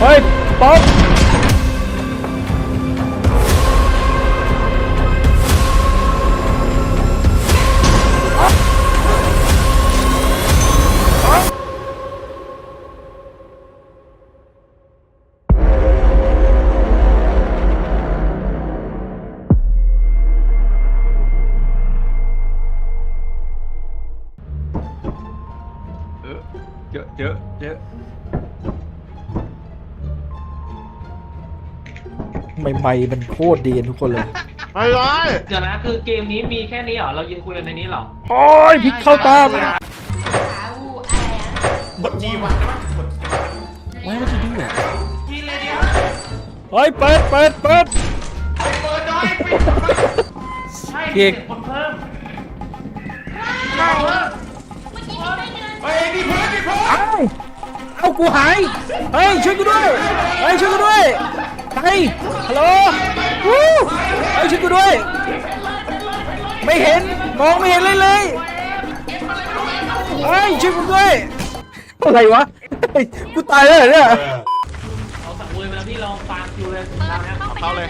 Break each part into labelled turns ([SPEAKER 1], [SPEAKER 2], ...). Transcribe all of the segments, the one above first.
[SPEAKER 1] เฮ้ยป๊อปเยอะเยอะเยอะ จอใหม่ๆมันโคตรดีกันทุกคนเลย
[SPEAKER 2] ไปเลย
[SPEAKER 3] เดี๋ยวนะคือเกมนี้มีแค่นี้เหรอ เรายืนคุยกันในนี้เหรอ
[SPEAKER 1] โอ้ยพลิกเข้าตาไป
[SPEAKER 2] บทจีวันได้ไหมบท
[SPEAKER 1] ไม่ไม่จะดูอะ
[SPEAKER 3] กินเลยเดียว
[SPEAKER 1] เฮ้ยเปิดเปิดเปิด
[SPEAKER 2] เปิดน้อยปิด
[SPEAKER 3] ใช่
[SPEAKER 1] เอก
[SPEAKER 3] คนเพิ่ม
[SPEAKER 2] เฮ้ยนี่เพิ่มนี่เพิ่ม
[SPEAKER 1] เอ้าเอ้ากูหายเฮ้ยช่วยกูด้วยเฮ้ยช่วยกูด้วย ใครฮัลโหลวู้เฮ้ยช่วยกูด้วย ไม่เห็น มองไม่เห็นเลยเลยเฮ้ยช่วยกูด้วย อะไรวะเฮ้ยกูตายแล้วเหรอเนี่ย
[SPEAKER 3] เอาสักมือมาแล้วพี่ลองฟาร์มคิวเลยตามนะ
[SPEAKER 2] เข้าเลย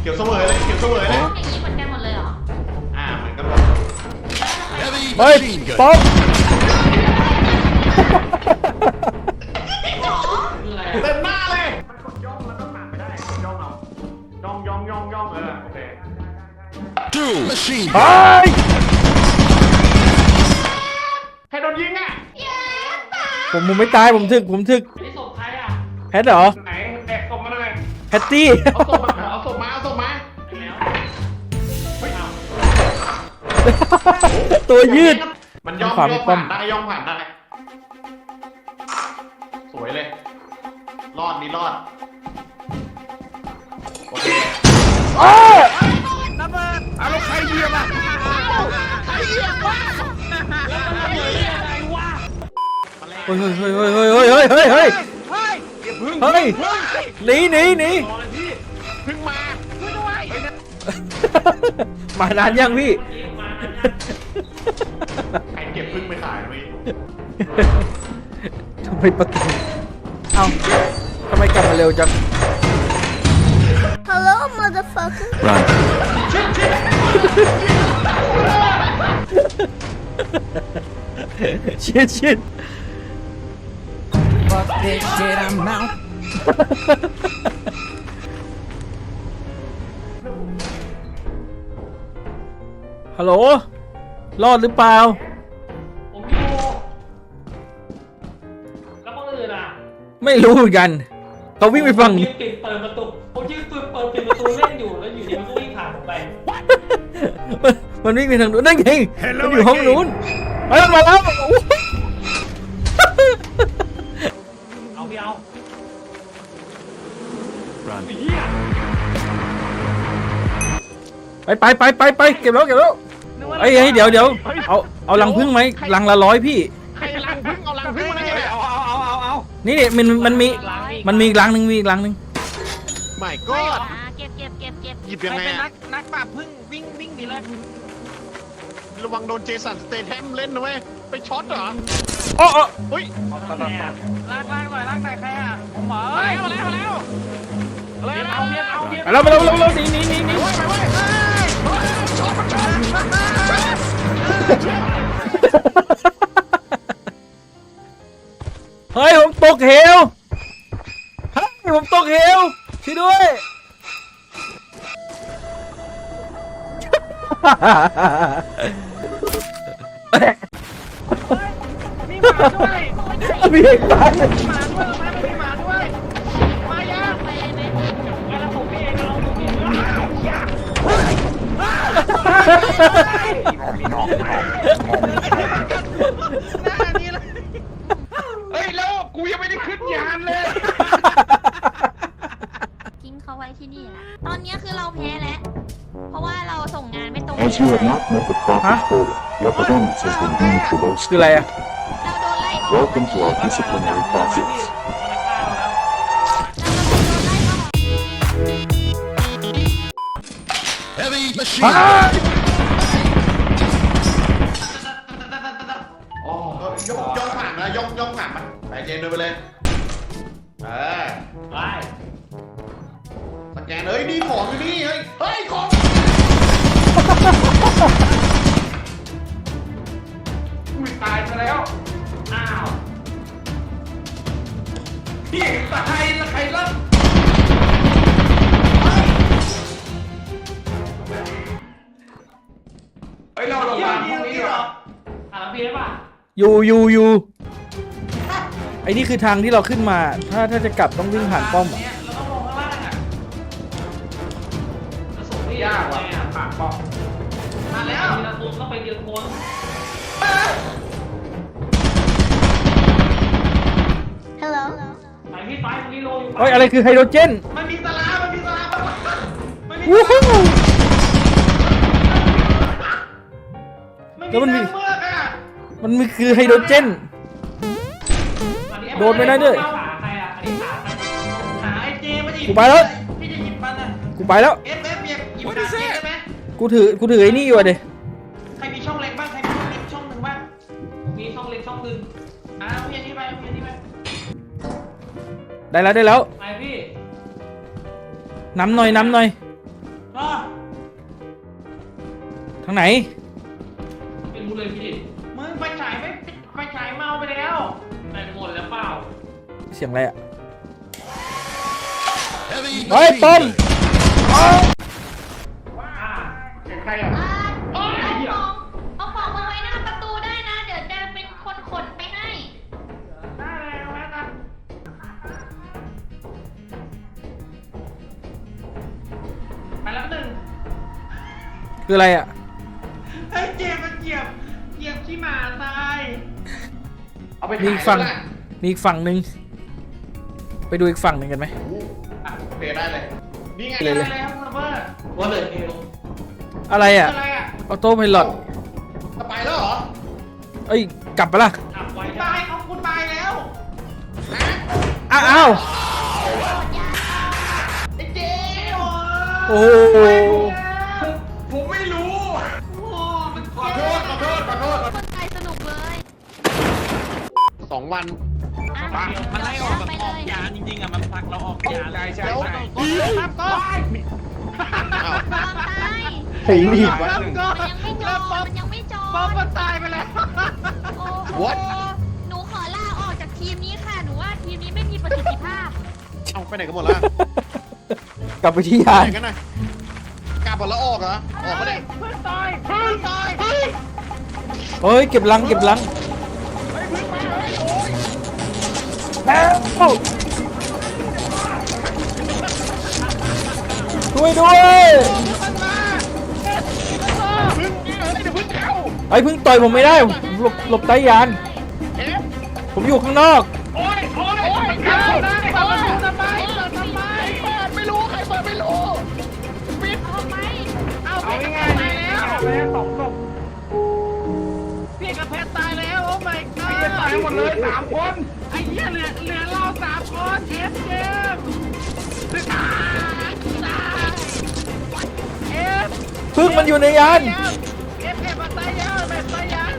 [SPEAKER 2] เขียวเสมอเลยเขียวเสมอเลย
[SPEAKER 4] อย่างนี้เหมือนกันหมดเลยเหรอ
[SPEAKER 2] อ่าเหมือนกันหมด
[SPEAKER 1] เฮ้ยป๊อป
[SPEAKER 3] อ
[SPEAKER 2] งย่องย่องย่องเออโอเค
[SPEAKER 1] เฮ้ย
[SPEAKER 2] ใครโดนยิงอะ
[SPEAKER 1] ผมผมไม่ตายผมถึกผมถึก
[SPEAKER 3] อันนี้ศพใครอะ
[SPEAKER 1] แพทเหรอ
[SPEAKER 2] ไหนแดกศพมาเลย
[SPEAKER 1] แพตตี้
[SPEAKER 2] เอาศพมาเอาศพมาเอาศพมา
[SPEAKER 3] แล้ว
[SPEAKER 2] เฮ้ยเอา
[SPEAKER 1] ตัวยืด
[SPEAKER 2] มันย่อง
[SPEAKER 1] ขวา
[SPEAKER 2] ย่
[SPEAKER 1] มี
[SPEAKER 2] อง
[SPEAKER 1] ป้อ
[SPEAKER 2] ผ่ามนได้ย่องผ่านได้สวยเลย รอดนี่รอด โอเค
[SPEAKER 1] อ้าวเฮ้ยเฮ้ยเฮ้ยเฮ้ยเฮ้ยเฮ้ยเฮ้ยเฮ้ยเฮ้ยหนีหนีหนี
[SPEAKER 2] รอเลยพี่เพิ่งมา
[SPEAKER 1] มานานยังพี่
[SPEAKER 3] ยิงมา
[SPEAKER 2] ใครเก็บพึ่งไปขายนะพี่
[SPEAKER 1] ทำไมประตูเอ้าทำไมกลับมาเร็วจัง
[SPEAKER 4] Hello motherfucker
[SPEAKER 1] เชียเชีย
[SPEAKER 5] Fuck this shit, I'm out.
[SPEAKER 1] ฮัลโหล รอดหรือเปล่า
[SPEAKER 3] ผมอยู่แล้วคนอื่นอะ
[SPEAKER 1] ไม่รู้เหมือนกัน เขาวิ่งไปฝั่ง
[SPEAKER 3] ผมยืนปิดเปิดประตูผมยืนปิดเปิดปิดประตูเล่นอยู่แล้วอยู่ดีมันก็วิ่งผ่านผมไป
[SPEAKER 1] มันวิ่งไปทางนู้นนั่นไงมันอยู่ห้องนู้นเฮ้ยมันมาแล้ว
[SPEAKER 3] เอาพี่เอา
[SPEAKER 1] ไปไปไปไปไปเก็บแล้วเก็บแล้วเอ้ยเฮ้ยเดี๋ยวเดี๋ยวเอาเอาลังพึ่งไหมลังละร้อยพี่
[SPEAKER 2] ใครลังพึ่งเอาลังพึ่งมาได้ไงเอาเอาเอาเอาเอา
[SPEAKER 1] นี่เนี่ยมันมันมี
[SPEAKER 3] ล้างนี่
[SPEAKER 1] มันมีอีกลังหนึ่งมีอีกลังหนึ่ง
[SPEAKER 2] ไม่ก็
[SPEAKER 4] อ่าเก็บเก็บเก็บเก็บ
[SPEAKER 2] หยิบยังไง
[SPEAKER 5] เป็นนั
[SPEAKER 2] อะ
[SPEAKER 5] กนักปราบพึ่งวิ่งวิ่งหนีเลย
[SPEAKER 2] ระวังโดนเจสันสเตทแฮมเล่นนะเว้ย ไปช็อตเหรอ
[SPEAKER 1] อ๋ออ๋อ
[SPEAKER 2] เฮ้ย
[SPEAKER 3] แม่
[SPEAKER 5] ลากลากหน่อยลากหน่อยใครอะผมเหรอเฮ้ยมาแล้วมาแล้วมาแล้ว
[SPEAKER 3] เพียนเอาเพียนเอาเพียน
[SPEAKER 1] ไปแล้วไปแล้วไปแล้วไปแล้วหนีหนีหนีหนี
[SPEAKER 2] ไปไปเฮ้ยเฮ้ยช็อตมันช็อต
[SPEAKER 1] เฮ้ยผมตกเหวเฮ้ยผม ตกเหวช่วยด้วย
[SPEAKER 5] มีหมาด้วย
[SPEAKER 1] มีอีกลัง
[SPEAKER 5] มีหมาด้วยมามีหมาด้วยมา
[SPEAKER 6] the profit quota, your performance has been deemed below
[SPEAKER 1] คืออะไร
[SPEAKER 6] standard.
[SPEAKER 1] อะ
[SPEAKER 4] เราโดนไล่ออก
[SPEAKER 6] Welcome to our disciplinary process.
[SPEAKER 1] อ้าว
[SPEAKER 2] อ๋อเออย่องย่องผ่านนะย่องย่องผ่านมันไปเจนเดินไปเลย
[SPEAKER 5] เออ
[SPEAKER 3] ไป
[SPEAKER 5] สแกนเฮ้ยนี่ของอยู่นี่เฮ้ยเฮ้ยของ แล้ว
[SPEAKER 3] อ้าว
[SPEAKER 5] พี่ตายแล้วใครเล่าเฮ้ยเราเราวางห้องนี้เหรอ
[SPEAKER 3] อะแล้วพี่ได้ป่ะ
[SPEAKER 1] อยู่อยู่อยู่ไอ้นี่คือทางที่เราขึ้นมา ถ้าถ้าจะกลับต้องวิ่งผ่านป้อมอะ
[SPEAKER 3] เนี่ยเราต้องลงข้างล่างอะจะส่งพี่
[SPEAKER 5] ยาก
[SPEAKER 3] ไง
[SPEAKER 5] ว่ะ
[SPEAKER 3] อะ
[SPEAKER 5] ปากบอก
[SPEAKER 3] มาแล้วทีละคนต้องไปเดียวคน
[SPEAKER 4] Hello
[SPEAKER 3] ไปพี่ไปตรงนี้โลอยู่
[SPEAKER 1] เฮ้ยอะไรคือไฮโดรเจน
[SPEAKER 5] มันมีตารางมันมีตารางมันมี
[SPEAKER 1] วู้ฮู้
[SPEAKER 5] มัน
[SPEAKER 1] แล้วมันมี
[SPEAKER 5] น้ำเมือกอะ
[SPEAKER 1] มันมีคือไฮโดรเจน
[SPEAKER 3] อันนี้
[SPEAKER 1] โดนไม่ได้ด้วย
[SPEAKER 3] ขาใครอะอันนี้ขาใคร
[SPEAKER 5] หาไอ้เจมาดิ
[SPEAKER 1] กูไปแล้ว
[SPEAKER 5] พี่จะหยิบมันอะ
[SPEAKER 1] กูไปแล้ว
[SPEAKER 5] เอฟเอฟเบียบหยิบหาเจได้ไหม
[SPEAKER 1] กูถือกูถือไอ้นี่อยู่อะเด
[SPEAKER 5] ใค
[SPEAKER 3] องหนึ่ง
[SPEAKER 5] อ่าเอาพี่อันนี้ไปเอาพี่อันนี้ไป
[SPEAKER 1] ได้แล้วได้แล้ว
[SPEAKER 3] ไปพี่
[SPEAKER 1] น้ำหน่อยน้ำหน่อย
[SPEAKER 5] อะ
[SPEAKER 1] ทางไหน
[SPEAKER 3] ไม่รู้เลยพี่
[SPEAKER 5] มึงไฟฉายไม่ไฟฉายเมาไปแล้ว
[SPEAKER 3] ไปหมดแล้วเปล่า
[SPEAKER 1] เสียงอะไรอะเฮ้ยป้อม
[SPEAKER 3] อ่
[SPEAKER 5] คือ
[SPEAKER 4] อะไร
[SPEAKER 1] อะ
[SPEAKER 5] เฮ้ยเจมันเหยียบเหยียบขี้หมาตายเอาไป
[SPEAKER 1] มีอีกฝั่งมีอีกฝั่งหนึ่งไปดูอีกฝั่งหนึ่งกันไหม
[SPEAKER 5] อะโอเคได้เลย นี่ไง
[SPEAKER 1] เลย
[SPEAKER 5] ได้
[SPEAKER 1] เลย
[SPEAKER 5] เลยครับคุณระเบิด
[SPEAKER 3] ว่าเลยเอว
[SPEAKER 1] อะไรอะ
[SPEAKER 5] อะไรอะ
[SPEAKER 1] ออโต้พายロ
[SPEAKER 5] จะไปแล้วเหรอ
[SPEAKER 1] เอ้ยกลับไปะละ
[SPEAKER 3] อับไว้
[SPEAKER 5] ตายเอาคุณตายแล้วนะ
[SPEAKER 1] อ้าวอ้าว
[SPEAKER 5] ไอ้เจ
[SPEAKER 1] โอ้โห
[SPEAKER 5] ผม ไม่รู้
[SPEAKER 4] โอ้โหมัน
[SPEAKER 5] ขอโทษขอโทษขอโทษ
[SPEAKER 4] คนไทยสนุกเลย
[SPEAKER 5] สองวัน
[SPEAKER 4] อะ
[SPEAKER 7] มันไล่ออกแบบ
[SPEAKER 4] ไป
[SPEAKER 7] อ
[SPEAKER 4] เล
[SPEAKER 7] อก
[SPEAKER 4] ย
[SPEAKER 7] ยานจริงๆอะมันผลักเราออกยาน
[SPEAKER 5] ใช่ใช่
[SPEAKER 7] แล้ว
[SPEAKER 5] ใช่
[SPEAKER 7] ครับก็
[SPEAKER 4] ระวังตาย
[SPEAKER 1] เฮ้ยรีบ
[SPEAKER 4] มันยังไม่จบมันยังไม่จบ
[SPEAKER 5] ป๊อปมันตายไปแล้ว
[SPEAKER 4] โอ้โหหนูขอลาออกจากทีมนี้ค่ะ หนูว่าทีมนี้ไม่มีประสิทธิภาพ
[SPEAKER 5] เอาไปไหนกันหมดแล้ว
[SPEAKER 1] กลับไปที่ยา
[SPEAKER 5] ไป
[SPEAKER 1] น
[SPEAKER 5] ไหนกันน่ะ กลับหมดแล้วออกเหรอออกมาเลยเพื่อนตายเพื่อนตายเฮ้ย
[SPEAKER 1] เฮ้ยเก็บลังเก็บลัง
[SPEAKER 5] เพื่อนตายเฮ้ยโอ้ย
[SPEAKER 1] แล้วช่วยด้วย
[SPEAKER 5] มันมาเพึ่งเอ้ยเดี๋ยวเพึ่งเข้า
[SPEAKER 1] ไอ้ยเพิ่งต่อยผมไม่ได้ผมหลบหลบใต้ยาน
[SPEAKER 5] เอฟ
[SPEAKER 1] ผมอยู่ข้างนอก
[SPEAKER 5] ตายหมดเลยสามคนไอ้เหี้ยเหลือเหลือเราสามคนเอฟเกมเอฟ
[SPEAKER 1] พึ่งมันอยู่ในยาน
[SPEAKER 5] เอฟเอฟมาตายยังมาตายยัง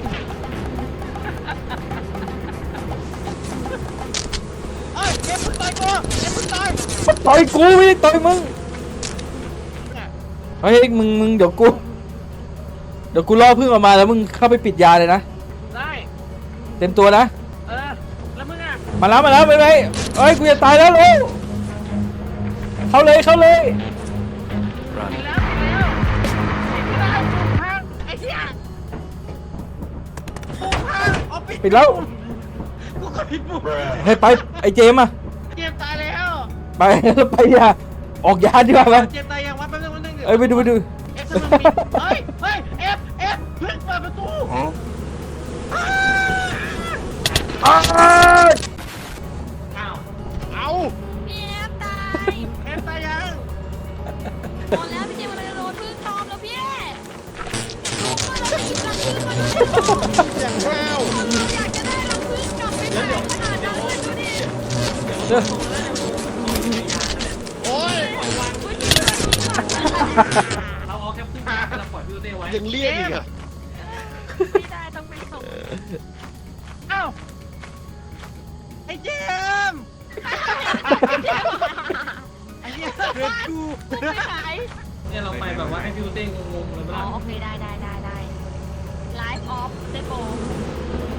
[SPEAKER 5] เอ้ยเอฟมึงตายกูเอฟมึงตาย
[SPEAKER 1] มันต่อยกูไม่ได้ต่อยมึงเฮ้ยมึงมึงเดี๋ยวกูเดี๋ยวกูล่อพึ่งออกมาแล้วมึงเข้าไปปิดยาเลยนะ
[SPEAKER 5] ได้
[SPEAKER 1] เต็มตัวนะ
[SPEAKER 5] เออ แล้วมึงอะ
[SPEAKER 1] มาแล้วมาแล้วไปไปเอ้ยกูจะตายแล้วลูกเข้าเลยเข้าเลย
[SPEAKER 5] ปิดแล้วปิดแล้วปิดไม่ได้ปุ่มพังไอ้เหี้ยปุ่มพังเอาปิด
[SPEAKER 1] ปิดแล้ว
[SPEAKER 5] กูก็ผิดปุ่ม
[SPEAKER 1] เฮ้ยไปไอ้เจมส์อะ
[SPEAKER 5] เจมส์ตายแล้ว
[SPEAKER 1] ไปแล้วไปยาออกยาดีกว่าไป
[SPEAKER 5] เจมส์ตายยังวะแป๊บนึงแป๊บนึง
[SPEAKER 1] เอ้ยไปดูไปดู
[SPEAKER 5] เอฟสมึงปิดเฮ้ย อ้า
[SPEAKER 1] ว
[SPEAKER 3] อ้าว
[SPEAKER 5] เอา
[SPEAKER 4] พี่แอฟตาย
[SPEAKER 5] เอฟตายยัง
[SPEAKER 4] หมดแล้วพี่เจมันจะโดนพึ่งตอมแล้วพี่หนูก็เลยหยิบรังพึ่งมาด้วย
[SPEAKER 5] อย่างแวว
[SPEAKER 4] เราอยากจะได้รังพึ่งกลับไปได้ขนาดนั้นเลยดูดิ
[SPEAKER 1] เดี๋ยว
[SPEAKER 5] โอ้ย
[SPEAKER 3] เราเอาแค่พึ่งมาเราปล่อยพี่เต้ไว้
[SPEAKER 5] ยังเรียกอีกเหรอ
[SPEAKER 4] เนี่
[SPEAKER 3] ยเราไปแบบว่าให้พี่เต้งงงๆเลย
[SPEAKER 4] อ๋อ
[SPEAKER 3] ป่ะ
[SPEAKER 4] โอเคได้ได้ได้ได้ไลฟ์ออฟเดโบ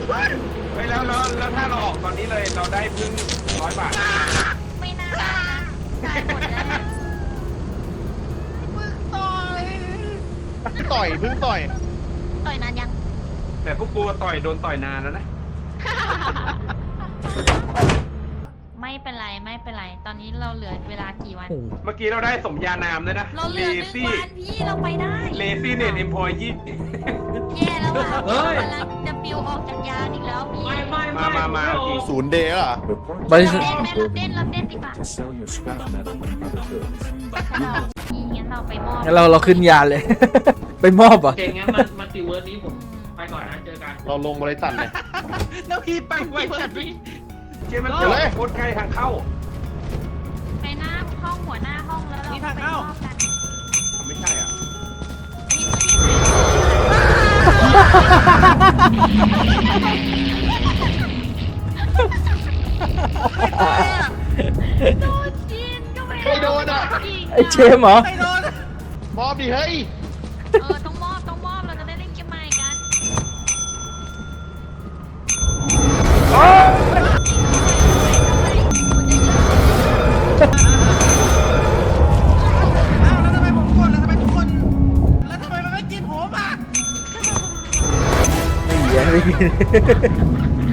[SPEAKER 7] เฮ้ยแล้วแล้วแล้วถ้าเราออกตอนนี้เลยเราได้พึ่งร้อยบาท
[SPEAKER 4] ไม่น่าได้นะได้หมดแล้วนะ
[SPEAKER 2] ต่อยเพิ่งต่อย
[SPEAKER 4] ต่อยนานยัง
[SPEAKER 7] แต่พวกกูต่อยโดนต่อยนานแล้วนะ
[SPEAKER 4] ไม่เป็นไรไม่เป็นไร ตอนนี้เราเหลือเวลากี่วัน
[SPEAKER 1] โอ้โห
[SPEAKER 7] เมื่อกี้เราได้สมญานามด้วยนะ
[SPEAKER 4] เราเห
[SPEAKER 7] เล
[SPEAKER 4] ลือหนึ่ง
[SPEAKER 7] ซี่
[SPEAKER 4] วันพี่เราไปได้
[SPEAKER 7] เลซี่เน็ตเอ็มพอยยี่
[SPEAKER 4] แย่แล้วอะเรากำลังจะปิวออกจากยานอีกแล้วพี่
[SPEAKER 3] ไม่ไม่
[SPEAKER 7] มา
[SPEAKER 3] ไม่
[SPEAKER 7] มามา
[SPEAKER 3] โอ้
[SPEAKER 2] ศูนย์เดย์เหรอ
[SPEAKER 6] The
[SPEAKER 1] บริ
[SPEAKER 6] point
[SPEAKER 1] ษัท
[SPEAKER 4] เต้นไหมเราเต้นเราเต้นดีกว่า
[SPEAKER 6] to sell your scrap metal in the hood.
[SPEAKER 4] เราพี่งั้นเราไปมอบ
[SPEAKER 1] งั้นเราเราขึ้นยานเลย ไปมอบเหรอะ
[SPEAKER 3] เก่งงั้นมันมันติเวิร์ดนี้ผมไปก่อนนะเจอกัน
[SPEAKER 2] เราลงบริษัทเลย
[SPEAKER 5] แล้วพี่ไปไว้จัดพี่
[SPEAKER 7] เชื่อมัน
[SPEAKER 2] เอาเลย
[SPEAKER 7] โคตรใกล้ทางเข้า
[SPEAKER 4] ไปหน้าห้องหัวหน้าห้องแล้วเรา
[SPEAKER 5] นี่ทาง
[SPEAKER 4] ไป
[SPEAKER 5] เข้า
[SPEAKER 4] มอบกัน
[SPEAKER 7] ไม่ใช่อะ
[SPEAKER 4] นี่คือที่โดนจีนก็ไม่
[SPEAKER 2] ใครโดนอะ
[SPEAKER 1] ไอ้เจมส์เหรอ
[SPEAKER 5] ไม่โดน
[SPEAKER 2] มอบดิเฮ้ย
[SPEAKER 4] เออต้องมอบต้องมอบเราจะได้เล่นเกมใหม่กัน
[SPEAKER 5] อ้
[SPEAKER 1] เหยียไม่กิน